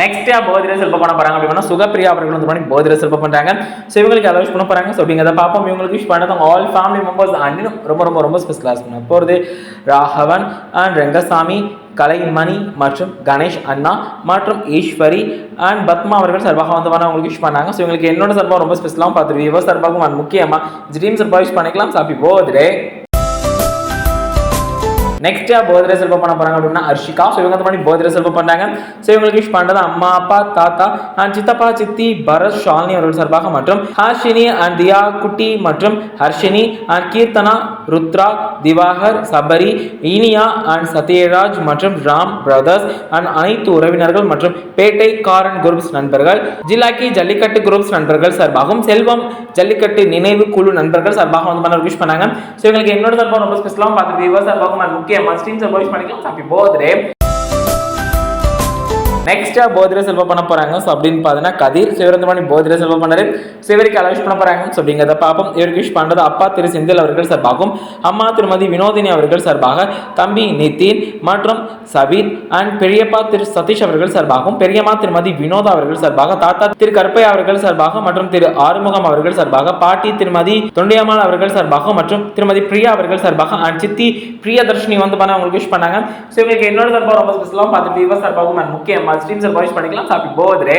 Next போதிர செல்பம் பண்ண போறாங்க அப்படின்னா சுகப்பிரியா அவர்கள் வந்து பண்ணி போதிர செல்பம் பண்றாங்க. ஸோ இவங்களுக்கு அலோஸ் பண்ண போறாங்க. ஸோ அப்படிங்கிறத பார்ப்போம். இவங்களுக்கு விஷ் பண்ணது ஆல் ஃபேமிலி மெம்பர்ஸ் அண்ணனும் ரொம்ப ரொம்ப ரொம்ப ஸ்பெஷலாக பண்ண போகிறது ராகவன் அண்ட் ரெங்கசாமி கலைமணி மற்றும் கணேஷ் அண்ணா மற்றும் ஈஸ்வரி அண்ட் பத்மா அவர்கள் சர்பாக வந்து பண்ண உங்களுக்கு விஷ் பண்ணாங்க. ஸோ இவங்களுக்கு என்னோட சர்பாக ரொம்ப ஸ்பெஷலாகவும் பார்த்துருவீங்க இவர் சார்பாகவும் அண்ட் முக்கியமாக ட்ரீம் சார்பாக விஷ் பண்ணிக்கலாம் சாப்பி போதே நெக்ஸ்ட்டு போதிரை செல்வம் பண்ண போறாங்க அப்படின்னா ஹர்ஷிகா. ஸோ இவங்க பண்ணி போதிரை செல்வம் பண்ணுறாங்க ஸோ இவங்களுக்கு விஷ் பண்ணுறது அம்மா அப்பா தாத்தா அண்ட் சித்தப்பா சித்தி பரத் ஷாலினி அவர்கள் சார்பாக மற்றும் ஹாஷினி அண்ட் தியா குட்டி மற்றும் ஹர்ஷினி அண்ட் கீர்த்தனா ருத்ரா திவாகர் சபரி இனியா அண்ட் சத்யராஜ் மற்றும் ராம் பிரதர்ஸ் அண்ட் அனைத்து உறவினர்கள் மற்றும் பேட்டை காரன் குரூப்ஸ் நண்பர்கள் ஜிலாக்கி ஜல்லிக்கட்டு குரூப்ஸ் நண்பர்கள் சார்பாகவும் செல்வம் ஜல்லிக்கட்டு நினைவு குழு நண்பர்கள் சார்பாக வந்து பண்ண விஷ் பண்ணாங்க. ஸோ இவங்களுக்கு என்னோட சார்பாக ரொம்ப ஸ்பெஷலாகவும் பார்த்து வியூவர்ஸ் சார்பாகவும் முக்கிய முக்கியமாக ஸ்ட்ரீம் சார்பாக விஷ் பண்ணிக்கலாம் ஹாப்பி பர்த்டே நெக்ஸ்டா போதிர செல்வம் பண்ண போறாங்க. ஸோ அப்படின்னு பார்த்தீங்கன்னா கதிர் சிவரந்தமணி போதிர செல்வம் பண்ணாரு. சிவருக்கு அலவிஷ் பண்ண போறாங்க. ஸோ அப்படிங்கிறத பார்ப்போம். இவருக்கு விஷ் பண்ணுறது அப்பா திரு செந்தில் அவர்கள் சார்பாகவும் அம்மா திருமதி வினோதினி அவர்கள் சார்பாக தம்பி நிதின் மற்றும் சபீர் அண்ட் பெரியப்பா திரு சதீஷ் அவர்கள் சார்பாகவும் பெரியம்மா திருமதி வினோதா அவர்கள் சார்பாக தாத்தா திரு கருப்பையா அவர்கள் சார்பாக மற்றும் திரு ஆறுமுகம் அவர்கள் சார்பாக பாட்டி திருமதி தொண்டியம்மாள் அவர்கள் சார்பாக மற்றும் திருமதி பிரியா அவர்கள் சார்பாக அண்ட் சித்தி பிரியதர்ஷினி வந்து பண்ண அவங்களுக்கு விஷ் பண்ணாங்க. ஸோ இவங்களுக்கு என்னோட சார்பாக ரொம்ப ஸ்பெஷலாகவும் பார்த்து விவோ சார்பாகவும் முக்கியமாக முக்கியமா ஸ்ட்ரீம் வாய்ஸ் பண்ணிக்கலாம் ஹாப்பி போதே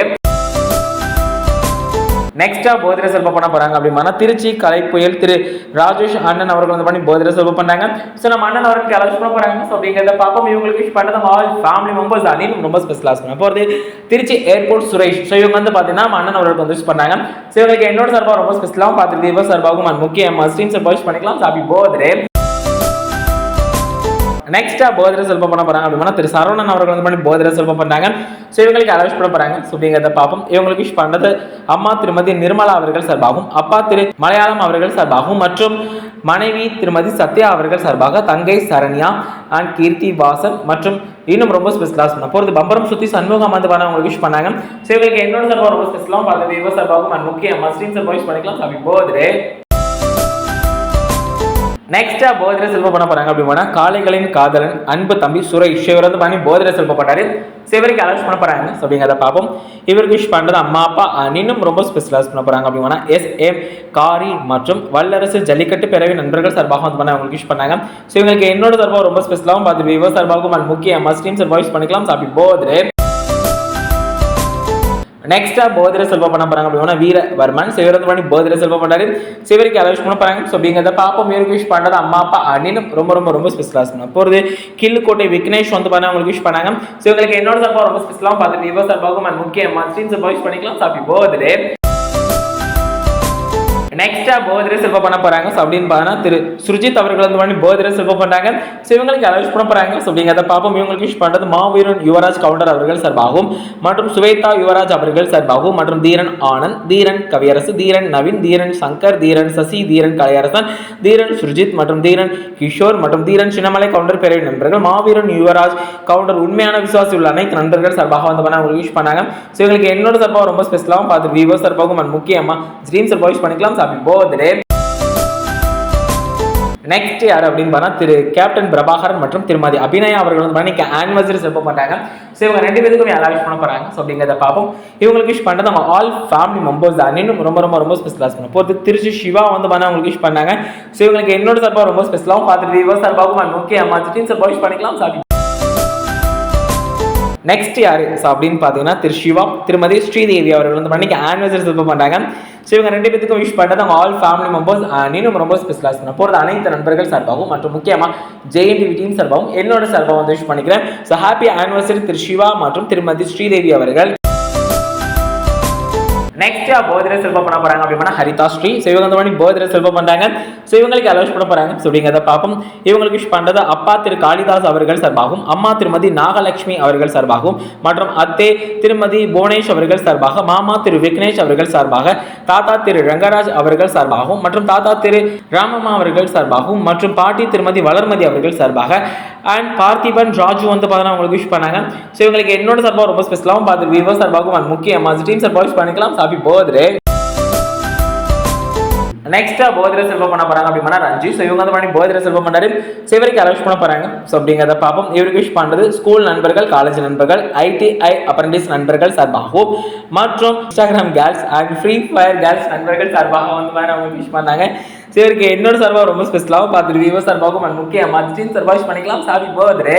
நெக்ஸ்டா போதிர செல்வம் பண்ண போறாங்க அப்படின்னா திருச்சி கலை புயல் திரு ராஜேஷ் அண்ணன் அவர்கள் வந்து பண்ணி போதிர செல்வம் பண்ணாங்க. ஸோ நம்ம அண்ணன் அவர்களுக்கு அலோஸ் பண்ண போறாங்க. ஸோ அப்படிங்கிறத பார்ப்போம். இவங்களுக்கு விஷ் பண்ணது ஆல் ஃபேமிலி மெம்பர்ஸ் அனைவரும் ரொம்ப ஸ்பெஷலாக பண்ண போகிறது திருச்சி ஏர்போர்ட் சுரேஷ். ஸோ இவங்க வந்து பார்த்தீங்கன்னா நம்ம அண்ணன் அவர்களுக்கு வந்து விஷ் பண்ணாங்க. ஸோ இவங்களுக்கு என்னோட சார்பாக ரொம்ப ஸ்பெஷலாகவும் பார்த்துட்டு இவர் சார்பாகவும் முக்கிய ஸ்ட்ரீம் சார் பண்ணிக்கலாம். ஹாப்பி போதே நெக்ஸ்டா போதிர செல்வம் பண்ண போறாங்க. அப்படின்னா திரு சரவணன் அவர்கள் வந்து பண்ணி போதிர செல்வம் பண்ணாங்க ஸோ இவங்களுக்கு அலோஸ் பண்ண போறாங்க. ஸோ அப்படிங்கிறத பார்ப்போம். இவங்களுக்கு விஷ் பண்ணது அம்மா திருமதி நிர்மலா அவர்கள் சார்பாகவும் அப்பா திரு மலையாளம் அவர்கள் சார்பாகவும் மற்றும் மனைவி திருமதி சத்யா அவர்கள் சார்பாக தங்கை சரண்யா அண்ட் கீர்த்தி வாசன் மற்றும் இன்னும் ரொம்ப ஸ்பெஷலாக சொன்ன போகிறது பம்பரம் சுற்றி சண்முகம் வந்து பண்ண உங்களுக்கு விஷ் பண்ணாங்க. ஸோ இவங்களுக்கு என்னோட சார்பாக ரொம்ப ஸ்பெஷலாகவும் பார்த்து விவோ அண்ட் முக்கியமாக முக்கிய மஸ்டின் சார் விஷ் பண்ணிக்கலாம். ஹாப்பி போதே நெக்ஸ்டா போதிர செல்வம் பண்ண போறாங்க அப்படின்னா காளைகளின் காதலன் அன்பு தம்பி சுரேஷ். இவர் வந்து பண்ணி போதிர செல்வம் பண்ணாரு சிவருக்கு அலர்ஸ் பண்ண போறாங்க. அப்படிங்கிறத பார்ப்போம். இவருக்கு விஷ் பண்றது அம்மா அப்பா and இன்னும் ரொம்ப ஸ்பெஷலாக பண்ண போறாங்க அப்படின்னா எஸ் எம் காரி மற்றும் வல்லரசு ஜல்லிக்கட்டு பிறவி நண்பர்கள் சார்பாக வந்து பண்ண அவங்களுக்கு விஷ் பண்ணாங்க. ஸோ இவங்களுக்கு என்னோட சார்பாக ரொம்ப ஸ்பெஷலாகவும் பார்த்து விவோ சார்பாகவும் முக்கிய மஸ்டீம் சார் வாய்ஸ் பண்ணிக்கலாம். சாப்பிட்டு போதிரே நெக்ஸ்டா போதிர செல்வம் பண்ண போறாங்க அப்படின்னா வீரவர்மன் சிவரத்து பண்ணி போதிர செல்வம் பண்ணாரு சிவருக்கு அலோஷ் பண்ண போறாங்க. ஸோ அப்படிங்கிறத பாப்போம். மீருக்கு விஷ் பண்ணுறது அம்மா அப்பா அண்ணன் ரொம்ப ரொம்ப ரொம்ப ஸ்பெஷலாக பண்ண போகிறது கில்லுக்கோட்டை விக்னேஷ் வந்து பண்ண அவங்களுக்கு விஷ் பண்ணாங்க. ஸோ இவங்களுக்கு என்னோட சப்பா ரொம்ப ஸ்பெஷலாக பார்த்துட்டு இவ்வளோ சார்பாகவும் முக்கியமாக முக்கிய சப்பா விஷ் பண்ணிக்கலாம். சாப்பி போதிரே நெக்ஸ்டா போதிரை செல்வம் பண்ண போறாங்க. ஸோ அப்படின்னு பார்த்தா திரு சுருஜித் அவர்கள் வந்து பண்ணி போதிரை செல்வம் பண்ணாங்க ஸோ இவங்களுக்கு அலோஸ் பண்ண போறாங்க. ஸோ அப்படிங்கிறத பார்ப்போம். இவங்களுக்கு விஷ் பண்ணுறது மாவீரன் யுவராஜ் கவுண்டர் அவர்கள் சார்பாகவும் மற்றும் சுவேதா யுவராஜ் அவர்கள் சார்பாகவும் மற்றும் தீரன் ஆனந்த் தீரன் கவியரசு தீரன் நவீன் தீரன் சங்கர் தீரன் சசி தீரன் கலையரசன் தீரன் சுர்ஜித் மற்றும் தீரன் கிஷோர் மற்றும் தீரன் சின்னமலை கவுண்டர் பேரவை நண்பர்கள் மாவீரன் யுவராஜ் கவுண்டர் உண்மையான விசுவாசி உள்ள அனைத்து நண்பர்கள் சார்பாக வந்து பண்ண அவங்களுக்கு விஷ் பண்ணாங்க. ஸோ இவங்களுக்கு என்னோட சார்பாக ரொம்ப ஸ்பெஷலாகவும் பார்த்து விவோ சார்பாகவும் முக்கியமாக முக்கியமா ட்ரீம் சார்பாக விஷ் பண்ணிக்கலாம். ஹாப்பி பர்த்டே நெக்ஸ்ட் யார் அப்படின்னு பார்த்தா திரு கேப்டன் பிரபாகரன் மற்றும் திருமதி அபிநயா அவர்கள் வந்து மணிக்கு ஆனிவர்சரி செப்ப மாட்டாங்க ஸோ இவங்க ரெண்டு பேருக்கும் யாரா விஷ் பண்ண போகிறாங்க ஸோ அப்படிங்கிறத பார்ப்போம். இவங்களுக்கு விஷ் பண்ணுறது அவங்க ஆல் ஃபேமிலி மெம்பர்ஸ் தான். இன்னும் ரொம்ப ரொம்ப ரொம்ப ஸ்பெஷலாக பண்ண போகிறது திருச்சி சிவா வந்து பண்ண அவங்களுக்கு விஷ் பண்ணாங்க. ஸோ இவங்களுக்கு என்னோட சார்பாக ரொம்ப ஸ்பெஷலாகவும் பார்த்துட்டு விவோ சார்பாகவும் ஓகே அம்மா சிட்டின் சார்பாக விஷ் பண்ணிக்கலாம் சாப்பி நெக்ஸ்ட் யார்? ஸோ அப்படின்னு பார்த்தீங்கன்னா திரு சிவா திருமதி ஸ்ரீதேவி அவர்கள் வந்து பண்ணிக்கு ஆனிவர்சரி செல்வம் பண்ணாங்க ஸோ இவங்க ரெண்டு பேத்துக்கும் விஷ் பண்ணுறது அவங்க ஆல் ஃபேமிலி மெம்பர்ஸ் நீனும் ரொம்ப ஸ்பெஷலாக பண்ண போகிறது அனைத்து நண்பர்கள் சார்பாகவும் மற்றும் முக்கியமாக ஜெயந்தி டீம் சார்பாகவும் என்னோட சார்பாக வந்து விஷ் பண்ணிக்கிறேன். So happy anniversary Thiru Siva மற்றும் திருமதி ஸ்ரீதேவி அவர்கள். நெக்ஸ்ட் பர்த்டே செல்வம் பண்ண போறாங்க அப்படின்னா ஹரிதா ஸ்ரீ. ஸோ இவங்க வந்து பர்த்டே செல்வம் பண்றாங்க. ஸோ இவங்களுக்கு அலோஸ் பண்ண போறாங்க. ஸோ அப்படிங்கிறத பார்ப்போம். இவங்களுக்கு விஷ் பண்றது அப்பா திரு காளிதாஸ் அவர்கள் சார்பாகவும் அம்மா திருமதி நாகலட்சுமி அவர்கள் சார்பாகவும் மற்றும் அத்தே திருமதி புவனேஷ் அவர்கள் சார்பாக மாமா திரு விக்னேஷ் அவர்கள் சார்பாக தாத்தா திரு ரங்கராஜ் அவர்கள் சார்பாகவும் மற்றும் தாத்தா திரு ராமம்மா அவர்கள் சார்பாகவும் மற்றும் பாட்டி திருமதி வளர்மதி அவர்கள் சார்பாக. அண்ட் பார்த்திபன் ராஜு வந்து பார்த்தோன்னா உங்களுக்கு விஷ் பண்ணாங்க. ஸோ இவங்களுக்கு என்னோட சார்பாக ரொம்ப ஸ்பெஷலாகவும் பார்த்து விவோ சார்பாகவும் முக்கிய முக்கியமாக டீம் சார்பாக விஷ் பண்ணிக்கலாம். அப்படி பர்த்டே நெக்ஸ்டா போதிர செல்வம் பண்ண போறாங்க அப்படின்னா ரஞ்சி. ஸோ இவங்க வந்து பண்ணி போதிர செல்வம் பண்ணாரு சிவருக்கு இவருக்கு அலோஸ் பண்ண போறாங்க. ஸோ அப்படிங்கிறத பார்ப்போம். இவருக்கு விஷ் பண்றது ஸ்கூல் நண்பர்கள் காலேஜ் நண்பர்கள் ஐடிஐ அப்ரண்டிஸ் நண்பர்கள் சார்பாகவும் மற்றும் Instagram girls and Free Fire girls நண்பர்கள் சார்பாக வந்து மாதிரி அவங்க விஷ் பண்ணாங்க. சிவருக்கு என்னோட சார்பாக ரொம்ப ஸ்பெஷலாகவும் பார்த்துட்டு விவோ சார்பாகவும் முக்கியமாக சார்பாக விஷ் பண்ணிக்கலாம். சாபி பர்த்டே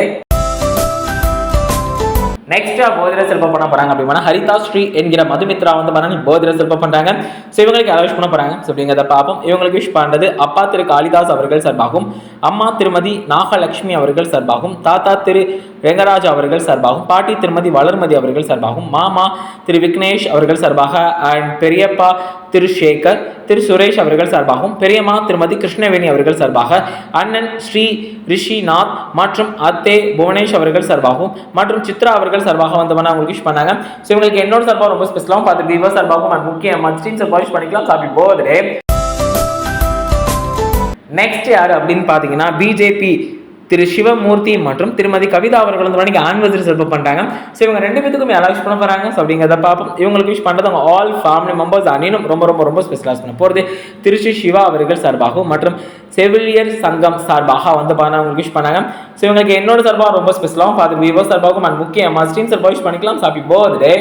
நெக்ஸ்ட்டாக போதிர சிற்பம் பண்ண போகிறாங்க அப்படின்னா ஹரிதா ஸ்ரீ என்கிற மதுமித்ரா வந்து பண்ணி போதிர சிற்பம் பண்றாங்க. ஸோ இவங்களுக்கு அலோஸ் பண்ண போகிறாங்க ஸோ அப்படிங்கிறத பார்ப்போம். இவங்களுக்கு விஷ் பண்ணுறது அப்பா திரு காளிதாஸ் அவர்கள் சார்பாகும். அம்மா திருமதி நாகலட்சுமி அவர்கள் சார்பாகும். தாத்தா திரு ரெங்கராஜ் அவர்கள் சார்பாகும். பாட்டி திருமதி வளர்மதி அவர்கள் சார்பாகும். மாமா திரு விக்னேஷ் அவர்கள் சார்பாக அண்ட் பெரியப்பா திரு சேகர் திரு சுரேஷ் அவர்கள் சார்பாகவும் பெரியம்மா திருமதி கிருஷ்ணவேணி அவர்கள் சார்பாக அண்ணன் ஸ்ரீ ரிஷிநாத் மற்றும் அத்தே புவனேஷ் அவர்கள் சார்பாகவும் மற்றும் சித்ரா அவர்கள் மக்கள் சார்பாக வந்தவன அவங்களுக்கு விஷ் பண்ணாங்க. ஸோ இவங்களுக்கு என்னோட சார்பாக ரொம்ப ஸ்பெஷலாகவும் பார்த்து விவோ சார்பாகவும் and முக்கியமாக ஸ்ட்ரீம் சார்பாக விஷ் பண்ணிக்கலாம். ஹாப்பி பர்த்டே நெக்ஸ்ட் யார் அப்படின்னு பார்த்தீங்கன்னா பிஜேபி திரு சிவமூர்த்தி மற்றும் திருமதி கவிதா அவர்கள் வந்து வணிக ஆனிவர்சரி செல்பம் பண்ணிட்டாங்க. ஸோ இவங்க ரெண்டு பேத்துக்கும் எல்லாம் விஷ் பண்ண போகிறாங்க ஸோ அப்படிங்கிறத பார்ப்போம். இவங்களுக்கு விஷ் பண்ணுறது அவங்க ஆல் ஃபேமிலி மெம்பர்ஸ் அணினும் ரொம்ப ரொம்ப ரொம்ப ஸ்பெஷலாக பண்ண போகிறது திருச்சி சிவா அவர்கள் சார்பாகவும் மற்றும் செவிலியர் சங்கம் சார்பாக வந்து பார்த்தா அவங்களுக்கு விஷ் பண்ணாங்க. ஸோ இவங்களுக்கு என்னோட சார்பாக ரொம்ப ஸ்பெஷலாகவும் பார்த்து விவோ சார்பாகவும் அண்ட் முக்கியமாக ஸ்டீம் சார்பாக விஷ் பண்ணிக்கலாம். ஹாப்பி போதே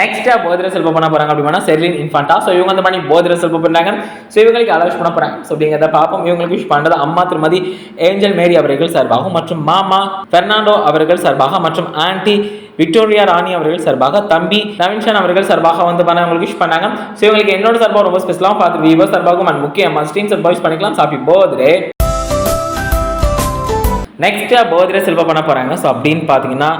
நெக்ஸ்டா போதிர செல்வம் பண்ண போறாங்க அப்படின்னா செர்லின் இன்ஃபான்டா ஸோ இவங்க வந்து பண்ணி போதிர செல்வம் பண்ணாங்க ஸோ இவங்களுக்கு அலோஸ் பண்ண போறாங்க. ஸோ அப்படிங்கிறத பார்ப்போம். இவங்களுக்கு விஷ் பண்ணுறது அம்மா திருமதி ஏஞ்சல் மேரி அவர்கள் சார்பாகவும் மற்றும் மாமா பெர்னாண்டோ அவர்கள் சார்பாக மற்றும் ஆன்டி விக்டோரியா ராணி அவர்கள் சார்பாக தம்பி நவீன்ஷான் அவர்கள் சார்பாக வந்து பண்ண அவங்களுக்கு விஷ் பண்ணாங்க. ஸோ இவங்களுக்கு என்னோட சார்பாக ரொம்ப ஸ்பெஷலாக பார்த்து விவோ சார்பாகவும் அண்ட் முக்கியமாக ஸ்ட்ரீம் சார்பாக விஷ் பண்ணிக்கலாம். சாப்பி போதே நெக்ஸ்ட்டாக போதிர செல்வம் பண்ண போகிறாங்க ஸோ அப்படின்னு பார்த்தீங்கன்னா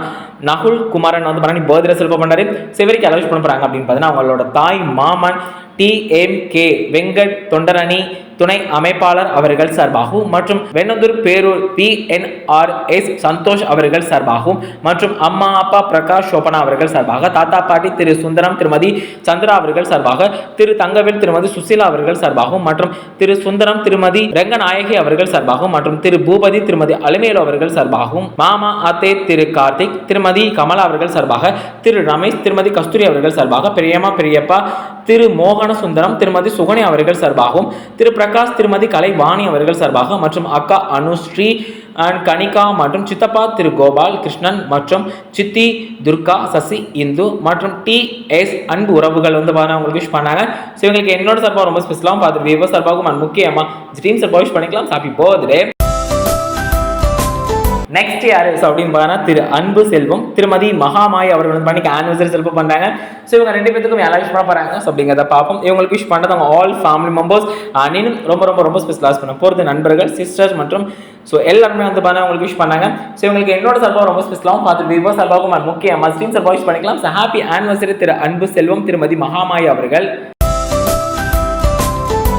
நகுல் குமாரன் வந்து பண்ணி போதிர செல்வம் பண்ணார் சிவரிக்கு அலோஸ் பண்ண போகிறாங்க அப்படின்னு பார்த்தீங்கன்னா அவங்களோட தாய் மாமன் டி எம் கே வெங்கட் தொண்டரணி துணை அமைப்பாளர் அவர்கள் சார்பாகவும் மற்றும் Vennandur Perur P N R S Santhosh அவர்கள் சார்பாகவும் மற்றும் அம்மா அப்பா பிரகாஷ் சோபனா அவர்கள் சார்பாக தாத்தா பாட்டி திரு சுந்தரம் திருமதி சந்திரா அவர்கள் சார்பாக திரு தங்கவேல் திருமதி சுசீலா அவர்கள் சார்பாகவும் மற்றும் திரு சுந்தரம் திருமதி ரங்கநாயகி அவர்கள் சார்பாகவும் மற்றும் திரு பூபதி திருமதி அலுமேலு அவர்கள் சார்பாகவும் மாமா அத்தே திரு கார்த்திக் திருமதி கமலா அவர்கள் சார்பாக திரு ரமேஷ் திருமதி கஸ்தூரி அவர்கள் சார்பாக பெரியம்மா பெரியப்பா திரு மோகன சுந்தரம் திருமதி சுகனி அவர்கள் சார்பாகவும் திரு பிரகாஷ் திருமதி கலைவாணி அவர்கள் சார்பாக மற்றும் அக்கா அனுஸ்ரீ அண்ட் கனிகா மற்றும் சித்தப்பா திரு கோபால் கிருஷ்ணன் மற்றும் சித்தி துர்கா சசி இந்து மற்றும் டி எஸ் அன்பு உறவுகள் வந்து பாருங்க உங்களுக்கு விஷ் பண்ணாங்க. ஸோ இவங்களுக்கு என்னோட சார்பாக ரொம்ப ஸ்பெஷலாகவும் பார்த்து விவோ சார்பாகவும் அண்ட் முக்கியமாக ஸ்ட்ரீம் சார்பாக விஷ் பண்ணிக்கலாம். ஹாப்பி பர்த்டே நெக்ஸ்ட் யார் ஸோ அப்படின்னு பார்த்தா திரு அன்பு செல்வம் திருமதி மகாமாய் அவர்கள் வந்து பண்ணிக்கு ஆனிவர்சரி செல்ஃபோ பண்ணுறாங்க ஸோ இவங்க ரெண்டு பேத்துக்கும் எல்லாம் விஷ் பண்ண போகிறாங்க ஸோ அப்படிங்கிறத பார்ப்போம். இவங்களுக்கு விஷ் பண்ணது அவங்க ஆல் ஃபேமிலி மெம்பர்ஸ் அனினும் ரொம்ப ரொம்ப ரொம்ப ஸ்பெஷலாஸ் பண்ண போகிறது நண்பர்கள் சிஸ்டர்ஸ் மற்றும் ஸோ எல்லாருமே வந்து பார்த்தா உங்களுக்கு விஷ் பண்ணாங்க. ஸோ இவங்களுக்கு என்னோட சார்பாக ரொம்ப ஸ்பெஷலாகவும் பார்த்து விவோ சார்பாகவும் முக்கிய முக்கியமாக ஸ்ட்ரீம் சார்பாக விஷ் பண்ணிக்கலாம். ஸோ ஹாப்பி ஆனிவர்சரி திரு அன்பு செல்வம் திருமதி மகாமாய் அவர்கள்.